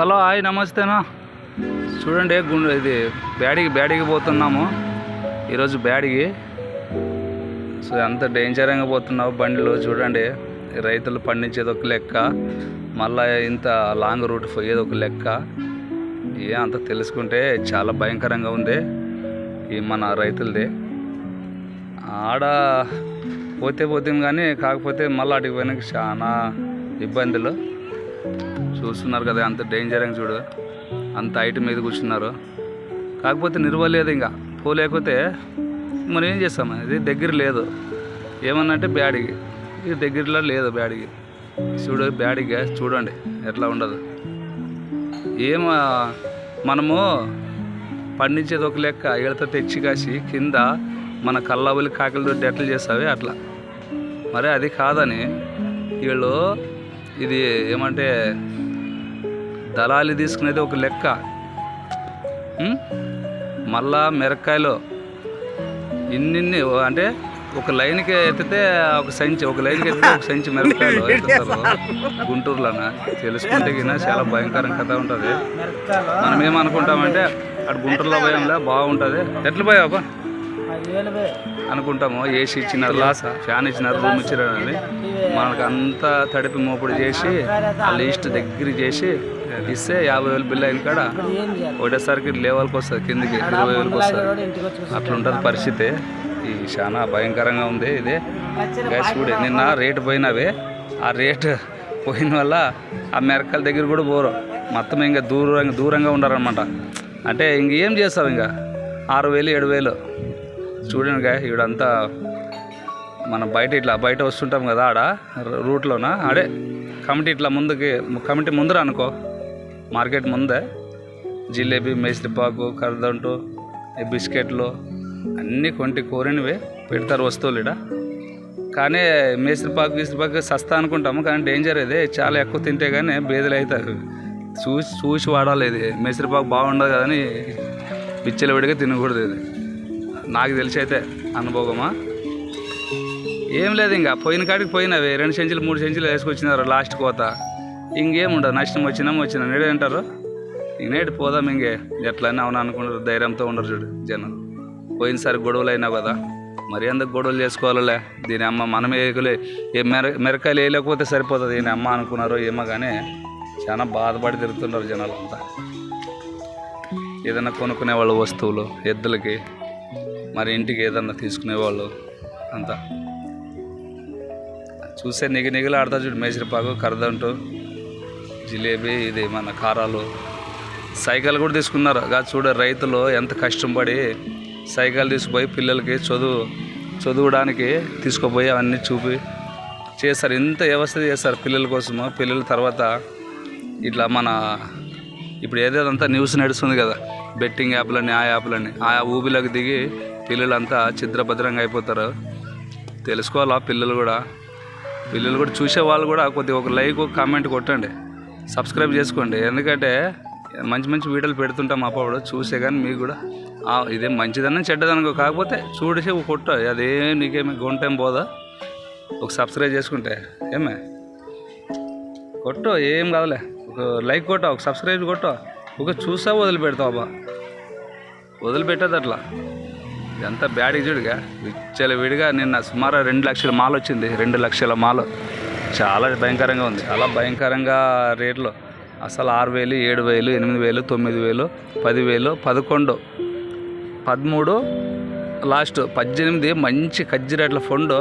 Hello hi నమస్తేనా? చూడండి గుండె ఇది బ్యాడికి బ్యాడికి పోతున్నాము. ఈరోజు బ్యాడికి. సో ఎంత డేంజర్గా పోతున్నావు బండిలో చూడండి. రైతులు పండించేది ఒక లెక్క. మళ్ళా ఇంత లాంగ్ రూట్ పోయేది ఒక లెక్క. ఏ అంత తెలుసుకుంటే చాలా భయంకరంగా ఉంది ఈ మన రైతులది. ఆడ పోతే పోతాం కానీ కాకపోతే మళ్ళీ అడిగిపోయినాక పోయినాక చాలా ఇబ్బందులు. చూస్తున్నారు కదా అంత డేంజర్ అని చూడు. అంత హైట్ మీద కూర్చున్నారు. కాకపోతే నిర్వలేదు ఇంకా. పోలేకపోతే మనం ఏం చేస్తాం? ఇది దగ్గర లేదు. ఏమన్నంటే బ్యాడిగి ఇది దగ్గరలో లేదు బ్యాడిగి చూడు బ్యాడిగా చూడండి ఎట్లా ఉండదు. ఏం మనము పండించేది ఒక లెక్క. ఈడతో తెచ్చి కాసి కింద మన కళ్ళబులి కాకిలతో ఎట్లా చేస్తావే అట్లా. మరి అది కాదని వీళ్ళు ఇది ఏమంటే దళాలి తీసుకునేది ఒక లెక్క. మళ్ళా మిరక్కాయలో ఇన్నిన్ని ఓ- అంటే ఒక లైన్కి ఎత్తితే ఒక సంచి ఒక లైన్కి ఎత్తితే ఒక సంచి మిరపకాయలు. ఎత్తుతారు గుంటూరులోన? తెలుసుకుంటే గిన చాలా భయంకరం కథ ఉంటుంది. మనం ఏమనుకుంటామంటే అటు గుంటూరులో పోయాంలే బాగుంటుంది. ఎట్లా పోయావా అనుకుంటాము. ఏసీ ఇచ్చినారు లాస ఫ్యాన్ ఇచ్చినారు రూమ్ ఇచ్చినారు అని. మనకు అంతా తడిపి మోపుడు చేసి ఆ లిస్ట్ దగ్గర చేసి ఇస్తే యాభై వేలు బిల్ అయిన కాడ ఒకటేసరికి లెవెల్కి వస్తుంది కిందికి ఇరవై వేలకు వస్తుంది. అట్లా ఉంటుంది పరిస్థితి. ఈ చాలా భయంకరంగా ఉంది ఇది. గ్యాస్ కూడా నిన్న రేటు పోయినవే. ఆ రేటు పోయిన వల్ల ఆ మెరకల దగ్గర కూడా పోరు. మొత్తం ఇంకా దూరంగా దూరంగా ఉండారనమాట అంటే ఇంక ఏం చేస్తావు ఇంకా? ఆరు వేలు ఏడు వేలు. చూడండి గా ఇవిడంతా మనం బయట ఇట్లా బయట వస్తుంటాం కదా ఆడ రూట్లోన? ఆడే కమిటీ ఇట్లా ముందుకి కమిటీ ముందర అనుకో. మార్కెట్ ముందే జిలేబీ మేస్త్రిపాకు కరదంటు ఈ బిస్కెట్లు అన్నీ కొంటి కోరినవే పెడతారు వస్తువులు ఇడ కానీ మేస్త్రిపాకు గీస్త్రిపాకు సస్తా అనుకుంటాము కానీ డేంజర్ ఇది. చాలా ఎక్కువ తింటే కానీ బేదలు అవుతారు చూసి చూసి వాడాలి ఇది. మేస్త్రిపాకు బాగుండదు కదని పిచ్చలు విడిగా తినకూడదు ఇది. నాకు తెలిసి అయితే అనుభవమా? ఏం లేదు ఇంకా. పోయిన కాడికి పోయినవి. రెండు సెంచులు మూడు సెంచులు వేసుకొచ్చినారు లాస్ట్ కోత. ఇంకేం ఉండదు. నష్టం వచ్చినాం వచ్చినా నేడే అంటారు. నేడు పోదాం ఇంకే. ఎట్లయినా అవునా అనుకుంటారు. ధైర్యంతో ఉండరు చూడు జనం. పోయినసారి గొడవలు అయినా కదా. మరి ఎందుకు గొడవలు చేసుకోవాలలే? దీని అమ్మ మనమే వేయకలే ఏ మెర మిరకాయలు వేయలేకపోతే సరిపోతుంది. దీని అమ్మ అనుకున్నారో ఏమో కానీ చాలా బాధపడి తిరుగుతున్నారు జనాలు అంతా ఏదైనా కొనుక్కునే వాళ్ళు వస్తువులు ఎద్దులకి మరి ఇంటికి ఏదన్నా తీసుకునేవాళ్ళు అంతా. చూస్తే నిగి నిగిలాడతా చూడు మేసిరిపాకు కరదంటూ. జిలేబీ ఇది మన కారాలు. సైకిల్ కూడా తీసుకున్నారు. కాదు చూడ రైతులు ఎంత కష్టం పడి సైకిల్ తీసుకుపోయి పిల్లలకి చదువు చదువుడానికి తీసుకుపోయి అవన్నీ చూపి చేస్తారు ఇంత వ్యవస్థ చేస్తారు పిల్లల కోసము. పిల్లల తర్వాత ఇట్లా మన ఇప్పుడు ఏదేదంతా న్యూస్ నడుస్తుంది కదా. బెట్టింగ్ యాప్లని ఆ యాప్లని ఆ ఊబిలోకి దిగి పిల్లలంతా చిద్రభద్రంగా అయిపోతారు. తెలుసుకోవాలా పిల్లలు కూడా? పిల్లలు కూడా చూసే వాళ్ళు కూడా కొద్దిగా ఒక లైక్ కామెంట్ కొట్టండి. సబ్స్క్రైబ్ చేసుకోండి. ఎందుకంటే మంచి మంచి వీడియోలు పెడుతుంటాం అప్పుడు చూసే కానీ మీకు కూడా. ఇదే మంచిదన్నా చెడ్డదనుకో కాకపోతే చూడేసి ఒక కొట్ట అదే నీకేమి గుంటేం పోదా? ఒక సబ్స్క్రైబ్ చేసుకుంటే ఏమే? కొట్టు ఏం కాదులే. ఒక లైక్ కొట్ట ఒక సబ్స్క్రైబ్ కొట్ట. ఒక చూసా వదిలిపెడతావు అబ్బా. వదిలిపెట్టదు అట్లా. ఇదంతా బ్యాడ్ చూడుగా విచ్చల విడిగా నిన్న సుమారు రెండు లక్షల మాల వచ్చింది రెండు లక్షల మాలు. చాలా భయంకరంగా ఉంది. చాలా భయంకరంగా రేట్లు. అసలు ఆరు వేలు ఏడు వేలు ఎనిమిది వేలు తొమ్మిది వేలు పదివేలు పదకొండు పదమూడు లాస్ట్ పద్దెనిమిది మంచి కజ్జిరేట్ల ఫండు